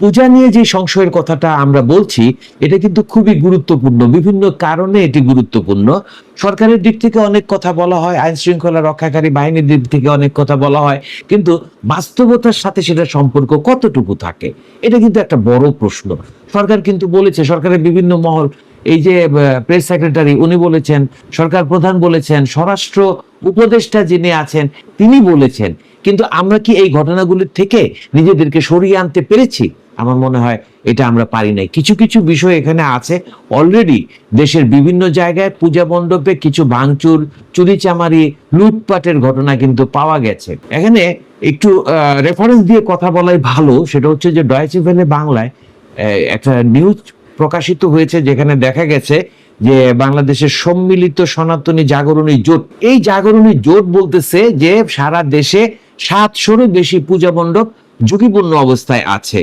পূজা নিয়ে যে সংশয়ের কথাটা আমরা বলছি, এটা কিন্তু খুবই গুরুত্বপূর্ণ। বিভিন্ন কারণে এটি গুরুত্বপূর্ণ। সরকারের দিক থেকে অনেক কথা বলা হয় আইন শৃঙ্খলা রক্ষাকারী বাহিনীর দিক থেকে অনেক কথা বলা হয়, কিন্তু বাস্তবতার সাথে সেটা সম্পর্ক কতটুকু থাকে? এটা কিন্তু একটা বড় প্রশ্ন। সরকার কিন্তু বলেছে, সরকারের বিভিন্ন মহল, এই যে প্রেস সেক্রেটারি, উনি বলেছেন, সরকার প্রধান বলেছেন, স্বরাষ্ট্র উপদেষ্টা যিনি আছেন, তিনি বলেছেন কিন্তু আমরা কি এই ঘটনাগুলির থেকে নিজেদেরকে সরিয়ে আনতে পেরেছি? আমার মনে হয় এটা আমরা পারি নাই। কিছু কিছু বিষয় এখানে আছে। অলরেডি দেশের বিভিন্ন জায়গায় পূজা মণ্ডপে কিছু ভাঙচুর, চুরিচামারি, লুটপাটের ঘটনা কিন্তু পাওয়া গেছে। এখানে একটু রেফারেন্স দিয়ে কথা বলাই ভালো। সেটা হচ্ছে যে ডয়েচে ভেলে বাংলায় একটা নিউজ প্রকাশিত হয়েছে যেখানে দেখা গেছে যে বাংলাদেশের সম্মিলিত সনাতনী জাগরণী জোট। এই জাগরণী জোট বলতেছে যে সারা দেশে সাতশোরও বেশি পূজা মণ্ডপ ঝুঁকিপূর্ণ অবস্থায় আছে।